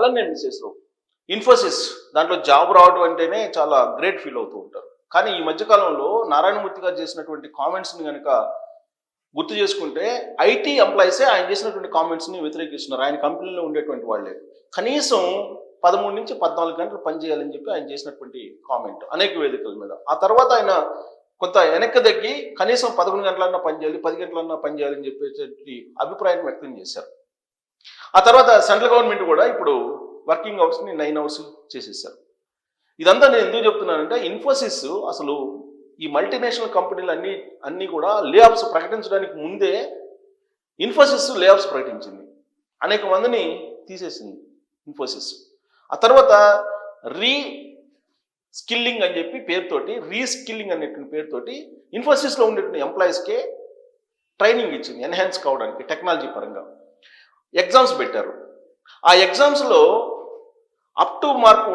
అలానే మిస్సెస్ ఇన్ఫోసిస్ దాంట్లో జాబ్ రావడం అంటేనే చాలా గ్రేట్ ఫీల్ అవుతూ ఉంటారు. కానీ ఈ మధ్యకాలంలో నారాయణమూర్తి గారు చేసినటువంటి కామెంట్స్ని కనుక గుర్తు చేసుకుంటే ఐటీ ఎంప్లాయీసే ఆయన చేసినటువంటి కామెంట్స్ని వ్యతిరేకిస్తున్నారు. ఆయన కంపెనీలో ఉండేటువంటి వాళ్ళే. కనీసం పదమూడు నుంచి పద్నాలుగు గంటలు పనిచేయాలని చెప్పి ఆయన చేసినటువంటి కామెంట్ అనేక వేదికల మీద. ఆ తర్వాత ఆయన కొంత వెనక్కి తగ్గి కనీసం పదకొండు గంటలన్నా పనిచేయాలి పది గంటలన్నా పనిచేయాలని చెప్పేటువంటి అభిప్రాయం వ్యక్తం చేశారు. ఆ తర్వాత సెంట్రల్ గవర్నమెంట్ కూడా ఇప్పుడు వర్కింగ్ అవర్స్ని నైన్ అవర్స్ చేసేసారు ఇదంతా నేను ఎందుకు చెప్తున్నానంటే ఇన్ఫోసిస్ అసలు ఈ మల్టీనేషనల్ కంపెనీలు అన్ని అన్నీ కూడా లే ఆఫ్స్ ప్రకటించడానికి ముందే ఇన్ఫోసిస్ లే ఆఫ్స్ ప్రకటించింది. అనేక మందిని తీసేసింది ఇన్ఫోసిస్. ఆ తర్వాత రీ స్కిల్లింగ్ అని చెప్పి పేరుతోటి రీస్కిల్లింగ్ అనేటువంటి పేరుతోటి ఇన్ఫోసిస్లో ఉండేటువంటి ఎంప్లాయీస్కే ట్రైనింగ్ ఇచ్చింది ఎన్హాన్స్ కావడానికి టెక్నాలజీ పరంగా. ఎగ్జామ్స్ పెట్టారు. ఆ ఎగ్జామ్స్లో అప్ టు మార్క్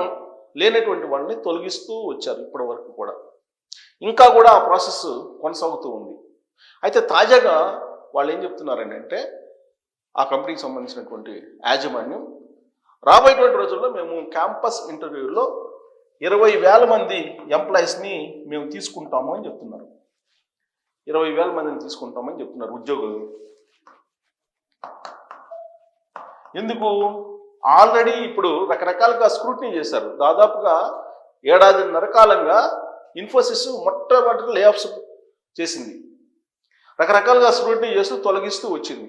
లేనటువంటి వాళ్ళని తొలగిస్తూ వచ్చారు ఇప్పటి వరకు కూడా. ఇంకా కూడా ఆ ప్రాసెస్ కొనసాగుతూ ఉంది. అయితే తాజాగా వాళ్ళు ఏం చెప్తున్నారంటే అంటే ఆ కంపెనీకి సంబంధించినటువంటి యాజమాన్యం రాబోయేటువంటి రోజుల్లో మేము క్యాంపస్ ఇంటర్వ్యూలో ఇరవై వేల మంది ఎంప్లాయీస్ని మేము తీసుకుంటాము అని చెప్తున్నారు. ఇరవై వేల మందిని తీసుకుంటామని చెప్తున్నారు ఉద్యోగులు. ఎందుకు? ఆల్రెడీ ఇప్పుడు రకరకాలుగా స్క్రూటినీ చేశారు. దాదాపుగా ఏడాదిన్నర కాలంగా ఇన్ఫోసిస్ మొట్టమొదటి లే ఆఫ్స్ చేసింది. రకరకాలుగా స్క్రూటినీ చేస్తూ తొలగిస్తూ వచ్చింది.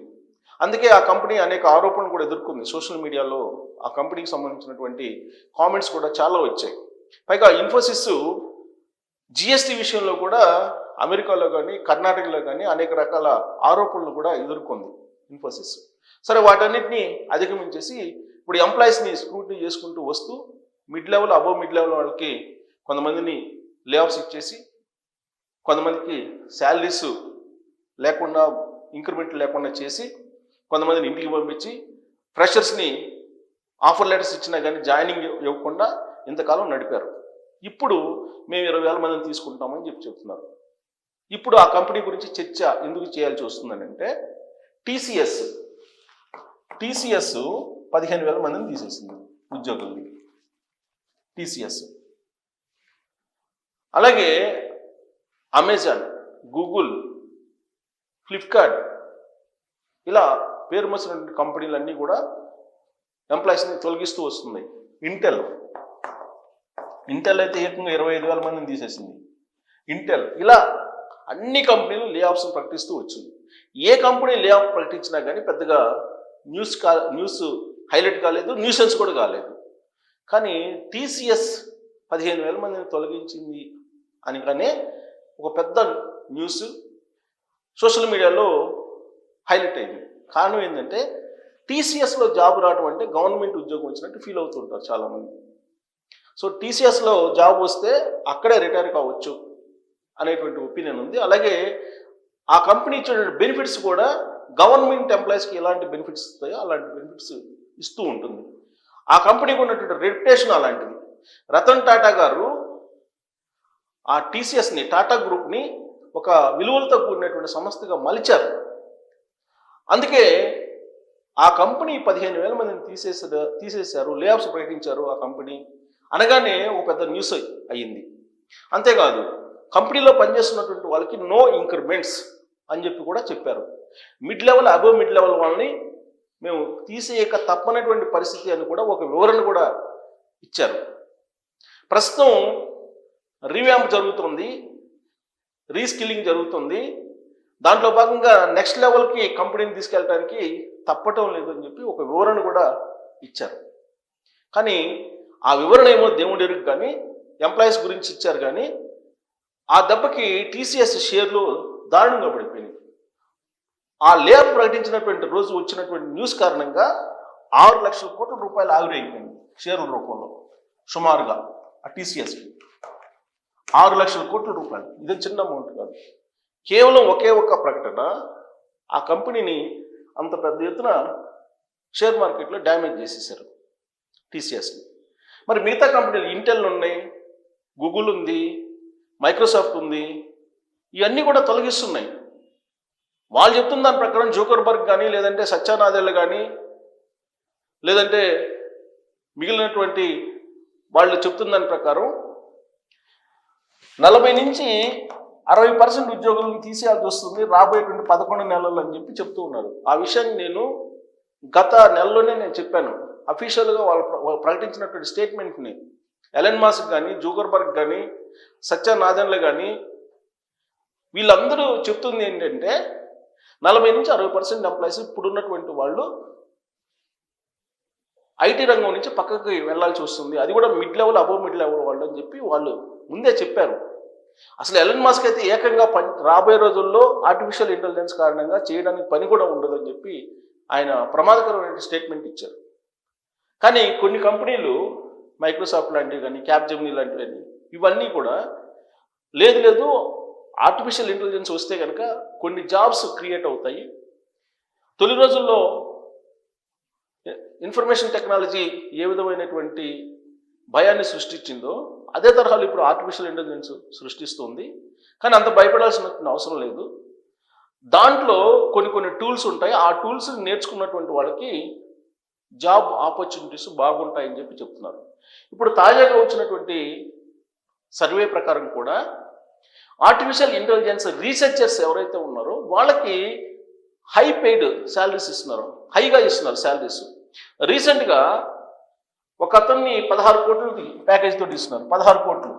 అందుకే ఆ కంపెనీ అనేక ఆరోపణలు కూడా ఎదుర్కొంది. సోషల్ మీడియాలో ఆ కంపెనీకి సంబంధించినటువంటి కామెంట్స్ కూడా చాలా వచ్చాయి. పైగా ఇన్ఫోసిస్ జిఎస్టీ విషయంలో కూడా అమెరికాలో కానీ కర్ణాటకలో కానీ అనేక రకాల ఆరోపణలు కూడా ఎదుర్కొంది ఇన్ఫోసిస్. సరే వాటన్నిటిని అధిగమించేసి ఇప్పుడు ఎంప్లాయీస్ని స్క్రూటినీ చేసుకుంటూ వస్తూ mid level above mid level వాళ్ళకి కొంతమందిని లేఆఫ్స్ ఇచ్చేసి కొంతమందికి శాలరీస్ లేకుండా ఇంక్రిమెంట్ లేకుండా చేసి కొంతమందిని ఇంటికి పంపించి ఫ్రెషర్స్ని ఆఫర్ లెటర్స్ ఇచ్చినా కానీ జాయినింగ్ ఇవ్వకుండా ఇంతకాలం నడిపారు. ఇప్పుడు మేము ఇరవై వేల మందిని తీసుకుంటామని చెప్పి చెప్తున్నారు. ఇప్పుడు ఆ కంపెనీ గురించి చర్చ ఎందుకు చేయాల్సి వస్తుందంటే టీసీఎస్ టీసీఎస్ పదిహేను వేల మందిని తీసేసింది ఉద్యోగుల్ని. టీసీఎస్ అలాగే అమెజాన్ గూగుల్ ఫ్లిప్కార్ట్ ఇలా పేరు మోసినటువంటి కంపెనీలన్నీ కూడా ఎంప్లాయీస్ని తొలగిస్తూ వస్తున్నాయి. ఇంటెల్ ఇంటెల్ అయితే ఏకంగా ఇరవై ఐదు వేల మందిని తీసేసింది. ఇంటెల్ ఇలా అన్ని కంపెనీలు లే ఆఫ్స్ ప్రకటిస్తూ వచ్చింది. ఏ కంపెనీ లే ఆఫ్ ప్రకటించినా కానీ పెద్దగా న్యూస్ కా న్యూస్ హైలైట్ కాలేదు న్యూసెన్స్ కూడా కాలేదు. కానీ టీసీఎస్ పదిహేను వేల మందిని తొలగించింది అని కానీ ఒక పెద్ద న్యూస్ సోషల్ మీడియాలో హైలైట్ అయింది. కారణం ఏంటంటే టీసీఎస్లో జాబ్ రావడం అంటే గవర్నమెంట్ ఉద్యోగం వచ్చినట్టు ఫీల్ అవుతుంటారు చాలామంది. సో టీసీఎస్లో జాబ్ వస్తే అక్కడే రిటైర్ కావచ్చు అనేటువంటి ఒపీనియన్ ఉంది. అలాగే ఆ కంపెనీ ఇచ్చే బెనిఫిట్స్ కూడా గవర్నమెంట్ ఎంప్లాయీస్కి ఎలాంటి బెనిఫిట్స్ ఇస్తాయో అలాంటి బెనిఫిట్స్ ఇస్తూ ఉంటుంది. ఆ కంపెనీకి ఉన్నటువంటి రెప్యుటేషన్ అలాంటిది. రతన్ టాటా గారు ఆ టీసీఎస్ని టాటా గ్రూప్ని ఒక విలువలతో కూడినటువంటి సంస్థగా మలిచారు. అందుకే ఆ కంపెనీ పదిహేను వేల మందిని తీసేసారు తీసేశారు లేఆఫ్స్ ప్రకటించారు ఆ కంపెనీ. అనగానే ఒక పెద్ద న్యూస్ అయ్యింది. అంతేకాదు కంపెనీలో పనిచేస్తున్నటువంటి వాళ్ళకి నో ఇంక్రిమెంట్స్ అని చెప్పి కూడా చెప్పారు. Mid level above mid level వాళ్ళని మేము తీసేయక తప్పనటువంటి పరిస్థితి అని కూడా ఒక వివరణ కూడా ఇచ్చారు. ప్రస్తుతం రీవ్యాంప్ జరుగుతుంది రీస్కిల్లింగ్ జరుగుతుంది. దాంట్లో భాగంగా నెక్స్ట్ లెవెల్కి కంపెనీని తీసుకెళ్ళడానికి తప్పటం లేదు అని చెప్పి ఒక వివరణ కూడా ఇచ్చారు. కానీ ఆ వివరణ ఏమో దేవుడి ఎరుగు కానీ ఎంప్లాయీస్ గురించి ఇచ్చారు కానీ ఆ దెబ్బకి టీసీఎస్ షేర్లు దారుణంగా పడిపోయినాయి. ఆ లేఅఫ్ ప్రకటించినటువంటి రోజు వచ్చినటువంటి న్యూస్ కారణంగా ఆరు లక్షల కోట్ల రూపాయలు ఆవిరైపోయింది షేర్ల రూపంలో. సుమారుగా ఆ టీసీఎస్ ఆరు లక్షల కోట్ల రూపాయలు. ఇది చిన్న అమౌంట్ కాదు. కేవలం ఒకే ఒక్క ప్రకటన ఆ కంపెనీని అంత పెద్ద ఎత్తున షేర్ మార్కెట్లో డ్యామేజ్ చేసేసారు టీసీఎస్ని మరి మిగతా కంపెనీలు ఇంటెల్ ఉన్నాయి గూగుల్ ఉంది మైక్రోసాఫ్ట్ ఉంది ఇవన్నీ కూడా తొలగిస్తున్నాయి. వాళ్ళు చెప్తున్న దాని ప్రకారం జోకర్బర్గ్ కానీ లేదంటే సత్యానాదేళ్ళు కానీ లేదంటే మిగిలినటువంటి వాళ్ళు చెప్తున్న దాని ప్రకారం నలభై నుంచి అరవై పర్సెంట్ ఉద్యోగులను తీసేయాల్సి వస్తుంది రాబోయేటువంటి పదకొండు నెలలు అని చెప్పి చెప్తూ ఉన్నారు. ఆ విషయాన్ని నేను గత నెలలోనే నేను చెప్పాను. అఫీషియల్గా వాళ్ళు ప్రకటించినటువంటి స్టేట్మెంట్ని ఎలన్ మాస్క్ కానీ జూగర్బర్గ్ కానీ సత్యనాథన్లు కానీ వీళ్ళందరూ చెప్తుంది ఏంటంటే నలభై నుంచి అరవై పర్సెంట్ ఎంప్లాయీస్ ఇప్పుడున్నటువంటి వాళ్ళు ఐటీ రంగం నుంచి పక్కకి వెళ్ళాల్సి వస్తుంది. అది కూడా mid level above mid level వాళ్ళు అని చెప్పి వాళ్ళు ముందే చెప్పారు. అసలు ఎలన్ మాస్క్ అయితే ఏకంగా పని రాబోయే రోజుల్లో ఆర్టిఫిషియల్ ఇంటెలిజెన్స్ కారణంగా చేయడానికి పని కూడా ఉండదని చెప్పి ఆయన ప్రమాదకరమైన స్టేట్మెంట్ ఇచ్చారు. కానీ కొన్ని కంపెనీలు మైక్రోసాఫ్ట్ లాంటివి కానీ క్యాప్జెమినీ లాంటివి ఇవన్నీ కూడా లేదు లేదు ఆర్టిఫిషియల్ ఇంటెలిజెన్స్ వస్తే కనుక కొన్ని జాబ్స్ క్రియేట్ అవుతాయి. తొలి రోజుల్లో ఇన్ఫర్మేషన్ టెక్నాలజీ ఏ విధమైనటువంటి భయాన్ని సృష్టించిందో అదే తరహాలో ఇప్పుడు ఆర్టిఫిషియల్ ఇంటెలిజెన్స్ సృష్టిస్తుంది. కానీ అంత భయపడాల్సిన అవసరం లేదు. దాంట్లో కొన్ని కొన్ని టూల్స్ ఉంటాయి. ఆ టూల్స్ నేర్చుకున్నటువంటి వాళ్ళకి జాబ్ ఆపర్చునిటీస్ బాగుంటాయని చెప్పి చెప్తున్నారు. ఇప్పుడు తాజాగా వచ్చినటువంటి సర్వే ప్రకారం కూడా ఆర్టిఫిషియల్ ఇంటెలిజెన్స్ రీసెర్చర్స్ ఎవరైతే ఉన్నారో వాళ్ళకి హై పెయిడ్ శాలరీస్ ఇస్తున్నారు. హైగా ఇస్తున్నారు శాలరీస్ రీసెంట్గా ఒక అతన్ని పదహారు కోట్లు ప్యాకేజ్ తోటి ఇస్తున్నారు. పదహారు కోట్లు.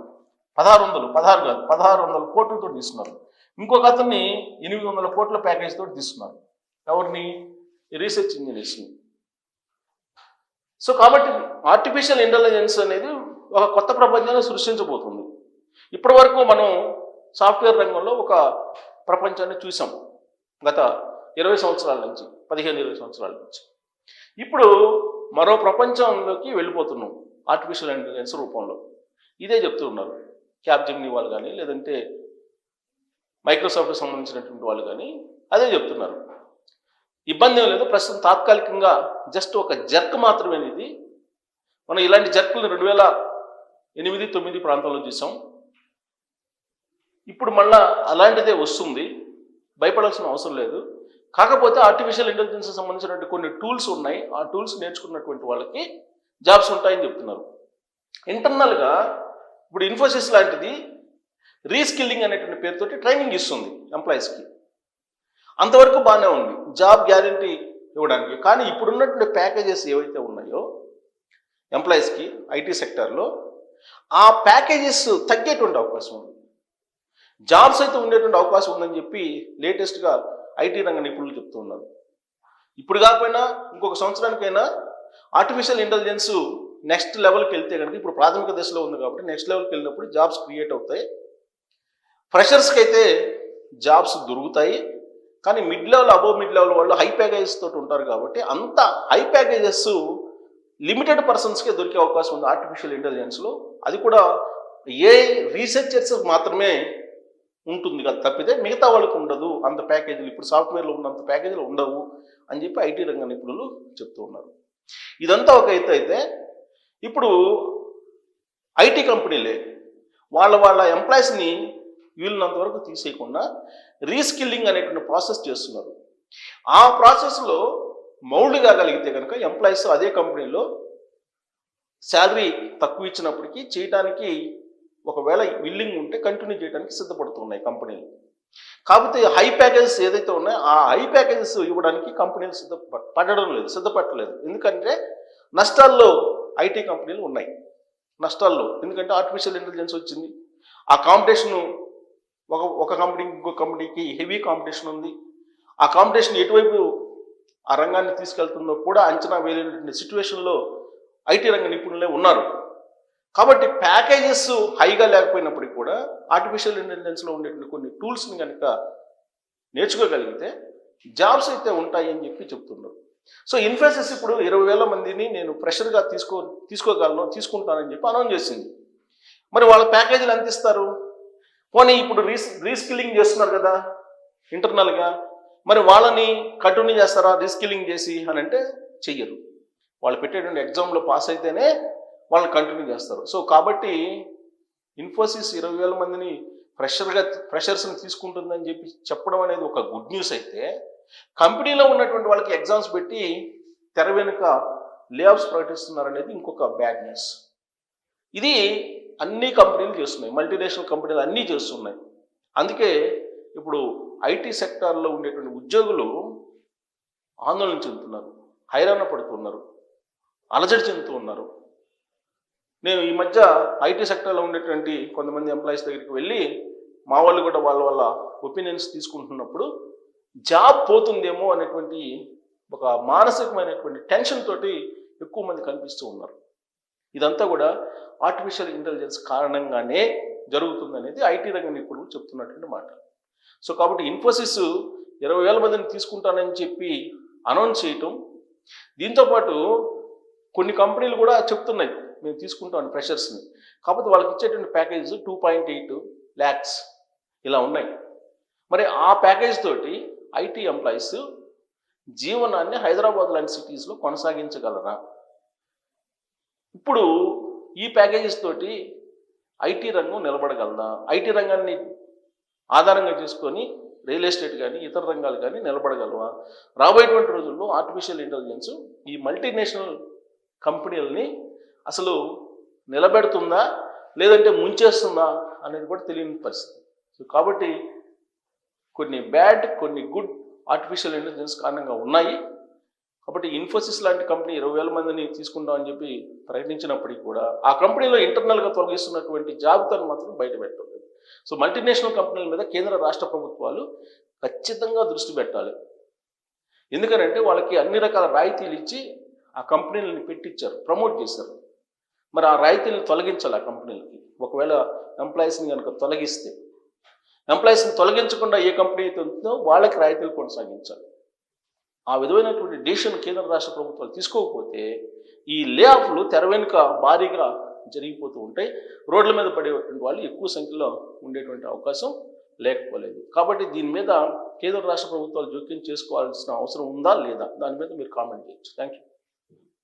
పదహారు వందలు. పదహారు కాదు పదహారు వందల కోట్లతో ఇస్తున్నారు. ఇంకొక అతన్ని ఎనిమిది వందల కోట్ల ప్యాకేజ్ తోటి తీస్తున్నారు ఎవరిని? రీసెర్చ్ ఇంజనీర్స్ని సో కాబట్టి ఆర్టిఫిషియల్ ఇంటెలిజెన్స్ అనేది ఒక కొత్త ప్రపంచాన్ని సృష్టించబోతుంది. ఇప్పటి వరకు మనం సాఫ్ట్వేర్ రంగంలో ఒక ప్రపంచాన్ని చూసాం గత ఇరవై సంవత్సరాల నుంచి పదిహేను ఇరవై సంవత్సరాల నుంచి. ఇప్పుడు మరో ప్రపంచంలోకి వెళ్ళిపోతున్నాం ఆర్టిఫిషియల్ ఇంటెలిజెన్స్ రూపంలో. ఇదే చెప్తూ ఉన్నారు క్యాబ్ జిమ్ని వాళ్ళు కానీ లేదంటే మైక్రోసాఫ్ట్కి సంబంధించినటువంటి వాళ్ళు కానీ అదే చెప్తున్నారు. ఇబ్బంది ఏం లేదు ప్రస్తుతం తాత్కాలికంగా జస్ట్ ఒక జర్క్ మాత్రమే ఇది మనం ఇలాంటి జర్కులు రెండు వేల ఎనిమిది తొమ్మిది ప్రాంతంలో చూసాం ఇప్పుడు మళ్ళా అలాంటిదే వస్తుంది. భయపడాల్సిన అవసరం లేదు. కాకపోతే ఆర్టిఫిషియల్ ఇంటెలిజెన్స్ సంబంధించినటువంటి కొన్ని టూల్స్ ఉన్నాయి. ఆ టూల్స్ నేర్చుకున్నటువంటి వాళ్ళకి జాబ్స్ ఉంటాయని చెప్తున్నారు. ఇంటర్నల్గా ఇప్పుడు ఇన్ఫోసిస్ లాంటిది రీస్కిల్లింగ్ అనేటువంటి పేరుతోటి ట్రైనింగ్ ఇస్తుంది ఎంప్లాయీస్కి అంతవరకు బాగానే ఉంది. జాబ్ గ్యారంటీ ఇవ్వడానికి. కానీ ఇప్పుడున్నటువంటి ప్యాకేజెస్ ఏవైతే ఉన్నాయో ఎంప్లాయీస్కి ఐటీ సెక్టార్లో ఆ ప్యాకేజెస్ తగ్గేటువంటి అవకాశం ఉంది. జాబ్స్ అయితే ఉండేటువంటి అవకాశం ఉందని చెప్పి లేటెస్ట్గా ఐటీ రంగ నిపుణులు చెప్తూ ఉన్నారు. ఇప్పుడు కాకపోయినా ఇంకొక సంవత్సరానికైనా ఆర్టిఫిషియల్ ఇంటెలిజెన్స్ నెక్స్ట్ లెవెల్కి వెళ్తే కనుక ఇప్పుడు ప్రాథమిక దశలో ఉంది కాబట్టి నెక్స్ట్ లెవెల్కి వెళ్ళినప్పుడు జాబ్స్ క్రియేట్ అవుతాయి. ఫ్రెషర్స్కి అయితే జాబ్స్ దొరుకుతాయి. కానీ mid level above mid level వాళ్ళు హై ప్యాకేజెస్ తోటి ఉంటారు కాబట్టి అంత హై ప్యాకేజెస్ లిమిటెడ్ పర్సన్స్కే దొరికే అవకాశం ఉంది ఆర్టిఫిషియల్ ఇంటెలిజెన్స్లో అది కూడా ఏ రీసెర్చర్స్ మాత్రమే ఉంటుంది కదా తప్పితే మిగతా వాళ్ళకి ఉండదు అంత ప్యాకేజీలు ఇప్పుడు సాఫ్ట్వేర్లో ఉన్నంత ప్యాకేజీలు ఉండవు అని చెప్పి ఐటీ రంగ నిపుణులు చెప్తూ ఉన్నారు. ఇదంతా ఒక ఎత్తు అయితే ఇప్పుడు ఐటీ కంపెనీలే వాళ్ళ వాళ్ళ ఎంప్లాయీస్ని వీళ్ళనంత వరకు తీసేయకుండా రీస్కిల్లింగ్ అనేటువంటి ప్రాసెస్ చేస్తున్నారు. ఆ ప్రాసెస్లో మౌల్డ్ కాగలిగితే కనుక ఎంప్లాయీస్ అదే కంపెనీలో శాలరీ తక్కువ ఇచ్చినప్పటికీ చేయడానికి ఒకవేళ విల్లింగ్ ఉంటే కంటిన్యూ చేయడానికి సిద్ధపడుతున్నాయి కంపెనీలు. కాకపోతే హై ప్యాకేజెస్ ఏదైతే ఉన్నాయో ఆ హై ప్యాకేజెస్ ఇవ్వడానికి కంపెనీలు సిద్ధ పడడం లేదు సిద్ధపడలేదు ఎందుకంటే నష్టాల్లో ఐటీ కంపెనీలు ఉన్నాయి. నష్టాల్లో. ఎందుకంటే ఆర్టిఫిషియల్ ఇంటెలిజెన్స్ వచ్చింది. ఆ కాంపిటీషన్ ఒక ఒక కంపెనీకి ఇంకో కంపెనీకి హెవీ కాంపిటీషన్ ఉంది. ఆ కాంపిటీషన్ ఎటువైపు ఆ రంగాన్ని తీసుకెళ్తుందో కూడా అంచనా వేయలేనటువంటి సిచ్యువేషన్లో ఐటీ రంగ నిపుణులే ఉన్నారు. కాబట్టి ప్యాకేజెస్ హైగా లేకపోయినప్పటికీ కూడా ఆర్టిఫిషియల్ ఇంటెలిజెన్స్లో ఉండేటువంటి కొన్ని టూల్స్ని కనుక నేర్చుకోగలిగితే జాబ్స్ అయితే ఉంటాయి అని చెప్పి చెప్తున్నారు. సో ఇన్ఫోసిస్ ఇప్పుడు ఇరవై వేల మందిని నేను ఫ్రెషర్గా తీసుకో తీసుకోగలను తీసుకుంటానని చెప్పి అనౌన్స్ చేసింది. మరి వాళ్ళ ప్యాకేజీలు ఎంత ఇస్తారు? పోనీ ఇప్పుడు రీస్ రీస్కిల్లింగ్ చేస్తున్నారు కదా ఇంటర్నల్గా మరి వాళ్ళని కంటిన్యూ చేస్తారా రీస్కిల్లింగ్ చేసి అని అంటే చెయ్యరు. వాళ్ళు పెట్టేటువంటి ఎగ్జామ్లో పాస్ అయితేనే వాళ్ళని కంటిన్యూ చేస్తారు. సో కాబట్టి ఇన్ఫోసిస్ ఇరవై వేల మందిని ఫ్రెషర్గా ఫ్రెషర్స్ని తీసుకుంటుందని చెప్పి చెప్పడం అనేది ఒక గుడ్ న్యూస్ అయితే కంపెనీలో ఉన్నటువంటి వాళ్ళకి ఎగ్జామ్స్ పెట్టి తెర వెనుక లేఆఫ్స్ ప్రకటిస్తున్నారు ప్రకటిస్తున్నారనేది ఇంకొక బ్యాడ్ న్యూస్ ఇది అన్ని కంపెనీలు చేస్తున్నాయి. మల్టీనేషనల్ కంపెనీలు అన్నీ చేస్తున్నాయి. అందుకే ఇప్పుడు ఐటీ సెక్టార్లో ఉండేటువంటి ఉద్యోగులు ఆందోళన చెందుతున్నారు. హైరాణ పడుతున్నారు. అలజడి చెందుతూ ఉన్నారు నేను ఈ మధ్య ఐటీ సెక్టర్లో ఉండేటువంటి కొంతమంది ఎంప్లాయీస్ దగ్గరికి వెళ్ళి మా వాళ్ళు కూడా వాళ్ళ వాళ్ళ ఒపీనియన్స్ తీసుకుంటున్నప్పుడు జాబ్ పోతుందేమో అనేటువంటి ఒక మానసికమైనటువంటి టెన్షన్ తోటి ఎక్కువ మంది కనిపిస్తూ ఉన్నారు. ఇదంతా కూడా ఆర్టిఫిషియల్ ఇంటెలిజెన్స్ కారణంగానే జరుగుతుందనేది ఐటీ రంగ నిపుణులు చెప్తున్నటువంటి మాట. సో కాబట్టి ఇన్ఫోసిస్ ఇరవై వేల మందిని తీసుకుంటానని చెప్పి అనౌన్స్ చేయటం దీంతోపాటు కొన్ని కంపెనీలు కూడా చెప్తున్నాయి. మేము తీసుకుంటాం ఫ్రెషర్స్ని. కాకపోతే వాళ్ళకి ఇచ్చేటువంటి package two point eight lakhs ఇలా ఉన్నాయి. మరి ఆ ప్యాకేజ్ తోటి ఐటీ ఎంప్లాయీస్ జీవనాన్ని హైదరాబాద్ లాంటి సిటీస్లో కొనసాగించగలరా? ఇప్పుడు ఈ ప్యాకేజెస్ తోటి ఐటీ రంగం నిలబడగలదా? ఐటీ రంగాన్ని ఆధారంగా చేసుకొని రియల్ ఎస్టేట్ కానీ ఇతర రంగాలు కానీ నిలబడగలవా? రాబోయేటువంటి రోజుల్లో ఆర్టిఫిషియల్ ఇంటెలిజెన్స్ ఈ మల్టీనేషనల్ కంపెనీలని అసలు నిలబెడుతుందా లేదంటే ముంచేస్తుందా అనేది కూడా తెలియని పరిస్థితి. సో కాబట్టి కొన్ని బ్యాడ్ కొన్ని గుడ్ ఆర్టిఫిషియల్ ఇంటెలిజెన్స్ కారణంగా ఉన్నాయి. కాబట్టి ఇన్ఫోసిస్ లాంటి కంపెనీ ఇరవై వేల మందిని తీసుకుంటామని చెప్పి ప్రకటించినప్పటికీ కూడా ఆ కంపెనీలో ఇంటర్నల్గా తొలగిస్తున్నటువంటి జాబితాను మాత్రం బయట పెట్టలేదు. సో మల్టీనేషనల్ కంపెనీల మీద కేంద్ర రాష్ట్ర ప్రభుత్వాలు ఖచ్చితంగా దృష్టి పెట్టాలి. ఎందుకనంటే వాళ్ళకి అన్ని రకాల రాయితీలు ఇచ్చి ఆ కంపెనీలని పెట్టించారు ప్రమోట్ చేశారు. మరి ఆ రాయితీలను తొలగించాలి ఆ కంపెనీలకి. ఒకవేళ ఎంప్లాయీస్ని కనుక తొలగిస్తే ఎంప్లాయీస్ని తొలగించకుండా ఏ కంపెనీ అయితే ఉంటుందో వాళ్ళకి రాయితీలు కొనసాగించాలి. ఆ విధమైనటువంటి డిసిషన్ కేంద్ర రాష్ట్ర ప్రభుత్వాలు తీసుకోకపోతే ఈ లే ఆఫ్లు తెర వెనుక భారీగా జరిగిపోతూ ఉంటాయి. రోడ్ల మీద పడేటువంటి వాళ్ళు ఎక్కువ సంఖ్యలో ఉండేటువంటి అవకాశం లేకపోలేదు. కాబట్టి దీని మీద కేంద్ర రాష్ట్ర ప్రభుత్వాలు జోక్యం చేసుకోవాల్సిన అవసరం ఉందా లేదా? దాని మీద మీరు కామెంట్ చేయొచ్చు. Thank you